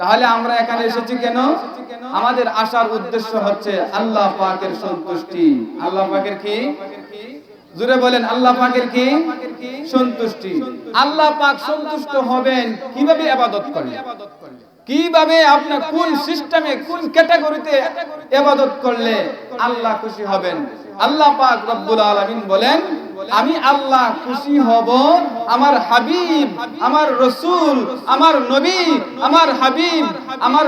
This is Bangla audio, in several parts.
তাহলে আমরা এখানে এসেছি কেন? আমাদের আসার উদ্দেশ্য হচ্ছে আল্লাহ পাকের সন্তুষ্টি। আল্লাহ পাকের কি? জুড়ে বলেন, আল্লাহ পাকের কি? সন্তুষ্টি। আল্লাহ পাক সন্তুষ্ট হবেন কীভাবে আবাদত করলে? কীভাবে আপনার কোন সিস্টেমে কোন ক্যাটাগরিতে ইবাদত করলে আল্লাহ খুশি হবেন? আল্লাহ পাক রব্বুল আলামিন বলেন, আমি আল্লাহ খুশি হব আমার হাবিব, আমার রসুল, আমার নবী, আমার হাবিব, আমার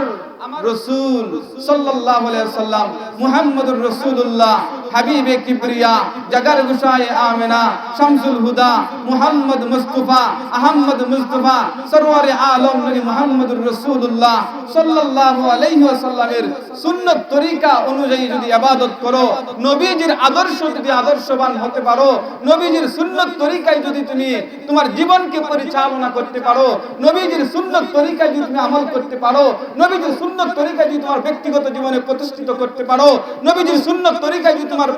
রসুল সাল্লাল্লাহু আলাইহি সাল্লাম মুহাম্মদুর রাসূলুল্লাহ, হাবিবে কিবরিয়া জাগার গুশায়ে আমেনা, শামসুল হুদা, মুহাম্মদ মুস্তাফা আহমদ মুস্তাফা, সরওয়ারে আলম নবী মুহাম্মদুর রাসূলুল্লাহ সাল্লাল্লাহু আলাইহি ওয়াসাল্লামের সুন্নাত তরিকা অনুযায়ী যদি ইবাদত করো, নবীজির আদর্শ যদি আদর্শবান হতে পারো, নবীজির সুন্নত তরিকায় যদি তুমি তোমার জীবনকে পরিচালনা করতে পারো, নবীজির সুন্নত তরিকায় যদি তুমি আমল করতে পারো, নবীজির সুন্নত তরিকায় যদি তোমার ব্যক্তিগত জীবনে প্রতিষ্ঠিত করতে পারো নবীজির সুন্নত তরিকায় যদি তোমার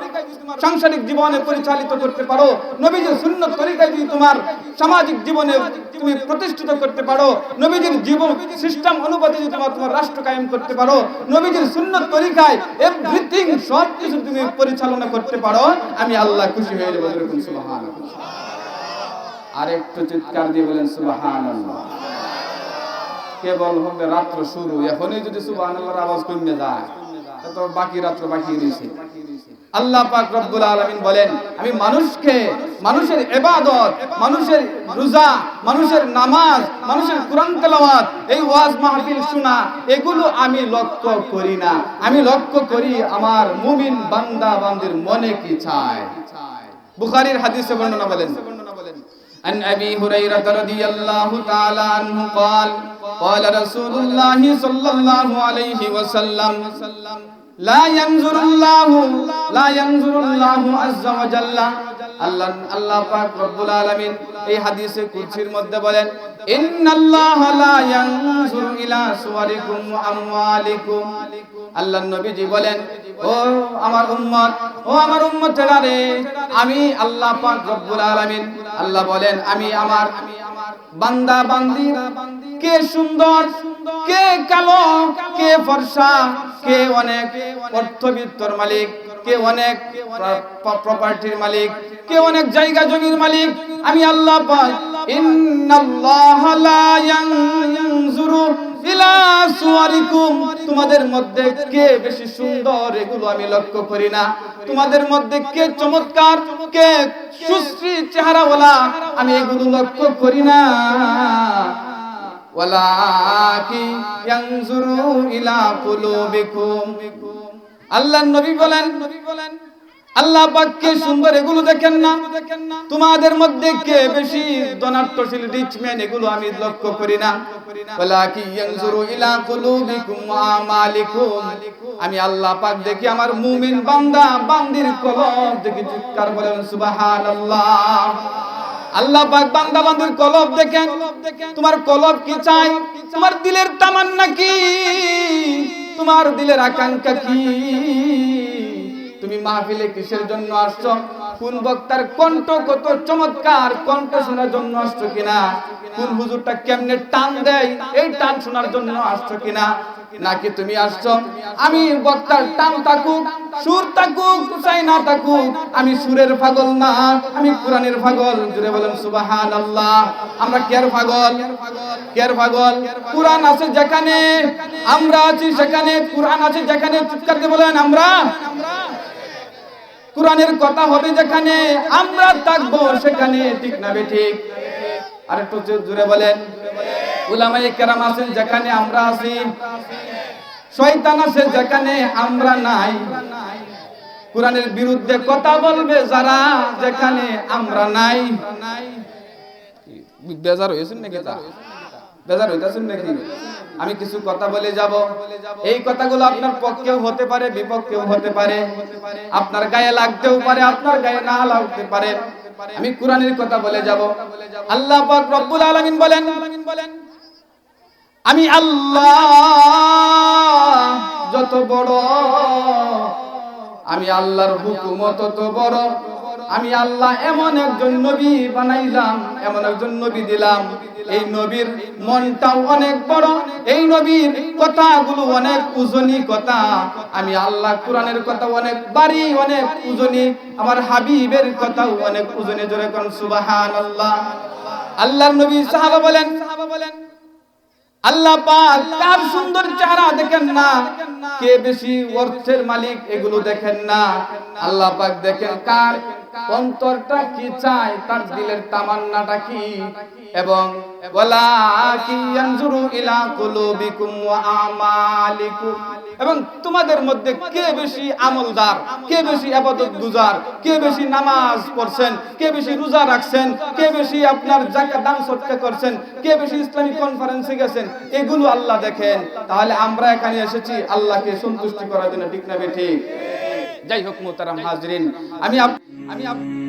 সাংসারিক জীবনে পরিচালিত করতে পারো, নবীজির সুন্নত তরিকায় যদি তোমার সামাজিক জীবনে তুমি প্রতিষ্ঠিত করতে পারো, নবীজির জীবন সিস্টেম অনুপাতে যদি তোমার তোমার রাষ্ট্র কায়েম করতে পারো, নবীজির সুন্নত তরিকায় এভরিথিং সব কিছু তুমি পরিচালনা করতে পারো, আমি আল্লাহ খুশি হয়ে যাব এরকম সুবহান আর একটু চিৎকার দিয়ে বলেন সুবহান কেবল হবে, রাত্র শুরু, এখনই যদি সুবহান আওয়াজ কমে যায়। তো বাকি রাত্র বাকি রয়েছে আল্লাহ পাক রব্বুল আলামিন বলেন আমি মানুষকে মানুষের ইবাদত মানুষের রোজা মানুষের নামাজ মানুষের কোরআন তেলাওয়াত এই ওয়াজ মাহফিল শোনা এগুলো আমি লক্ষ্য করি না আমি লক্ষ্য করি আমার মুমিন বান্দা বান্দির মনে কি চায় বুখারীর হাদিসে বর্ণনা বলেন عن أبي هريرة رضي الله تعالى عنه قال قال رسول الله صلى الله عليه وسلم لا ينظر الله لا ينظر الله عز وجل আল্লাহ আল্লাহ পাক রব্বুল আলামিন এই হাদিসে কুরসির মধ্যে বলেন ইন্নাল্লাহ লা ইয়ানজুরু ইলা সুওয়ারিকুম ওয়া আমওয়ালিকুম আল্লাহ নবীজি বলেন ও আমার উম্মত ও আমার উম্মতেরা রে আমি আল্লাহ পাক রব্বুল আলামিন আল্লাহ বলেন আমি আমার বান্দা বান্দি কে সুন্দর, কে কালো, কে ফর্সা, কে অনেক অর্থবিত্তর মালিক, কে অনেক প্রপার্টির মালিক, কে অনেক জায়গা জমির মালিক। আমি আল্লাহ সুয়ারিকুম। তোমাদের মধ্যে কে বেশি সুন্দর এগুলো আমি লক্ষ্য করি না। তোমাদের মধ্যে কে চমৎকার, কে সুশ্রী চেহারাওয়ালা, আমি এগুলো লক্ষ্য করি না। সুন্দর এগুলো দেখেন না। তোমাদের মধ্যে কে বেশি ধনাট্যশীল রিচম্যান এগুলো আমি লক্ষ্য করি না। আমি আল্লাহ পাক দেখি আমার মুমিন বান্দা, বান্দির কলব দেখি চিৎকার বলেন, সুবহানাল্লাহ। আল্লাহ পাক বান্দা বান্দির কলব দেখেন। তোমার কলব কি চাই? তোমার দিলের তামান্না কি? তোমার দিলের আকাঙ্ক্ষা কি? তুমি মাহফিলে কিসের জন্য আসছো? কোন বক্তার কণ্ঠ কত চমৎকার, কণ্ঠ শোনার জন্য আসছো কিনা? কোন হুজুরটা কেমনে টান দেয়, এই টান শোনার জন্য আসছো কিনা? নাকি তুমি আসছো? আমি বক্তার টান থাকুক, সুর থাকুক চাই না থাকুক, আমি সুরের পাগল না, আমি কোরআনের পাগল। জুড়ে বলেন সুবাহান আল্লাহ আমরা কের পাগল? কের পাগল? কোরআন আছে যেখানে, আমরা আছি সেখানে, কোরআন আছে যেখানে। চিৎকার বলেন, আমরা? কোরআনের কথা হবে যেখানে আমরা থাকব সেখানে, ঠিক না ঠিক? আর একটু জোরে বলেন। উলামায়ে কেরাম আছেন যেখানে আমরা আছি। শয়তান আছে যেখানে আমরা নাই। কোরআনের বিরুদ্ধে কথা বলবে যারা যেখানে আমরা নাই। বেজার হয়েছেন নাকি তা? বেজার হইতেছেন নাকি? আমি কিছু কথা বলে যাব। এই কথাগুলো আপনার পক্ষেও হতে পারে, বিপক্ষেও হতে পারে। আপনার গায়ে লাগতেও পারে, আপনার গায়ে না লাগতে পারে। আমি কোরআনের কথা বলে যাব। আল্লাহ পাক রব্বুল আলামিন বলেন, আমি আল্লাহ যত বড়, আমি আল্লাহর হুকুমত তত বড়। আমি আল্লাহ এমন একজন নবী বানাইলাম, এমন একজন নবী দিলাম। এই নবীর মনটাও অনেক বড়, এই নবীর কথাগুলো অনেক উজনি কথা। আমি আল্লাহ কোরআনের কথা অনেক বাড়ি, অনেক উজনি। আমার হাবিবের কথাও অনেক উজনি, জোরে কোন, সুবহানাল্লাহ। আল্লাহর নবী সাহাবা বলেন সাহাবা বলেন, আল্লাহ পাক কার সুন্দর চেহারা দেখেন না, কে বেশি অর্থের মালিক এগুলো দেখেন না। আল্লাহ পাক দেখেন কার অন্তরটা কি চায়, তার দিলের তামান্নাটা কি। এবং এবং তোমাদের মধ্যে কে বেশি আমলদার, কে বেশি ইবাদত গুজার, কে বেশি নামাজ পড়ছেন, কে বেশি রোজা রাখছেন, কে বেশি আপনার যাকাত দান সদকা করছেন, কে বেশি ইসলামিক কনফারেন্সে গেছেন, এগুলো আল্লাহ দেখেন। তাহলে আমরা এখানে এসেছি আল্লাহকে সন্তুষ্টি করার জন্য, ঠিক না ঠিক? যাই হোক, মোহতারাম হাজরিন, আমি আমি আপ-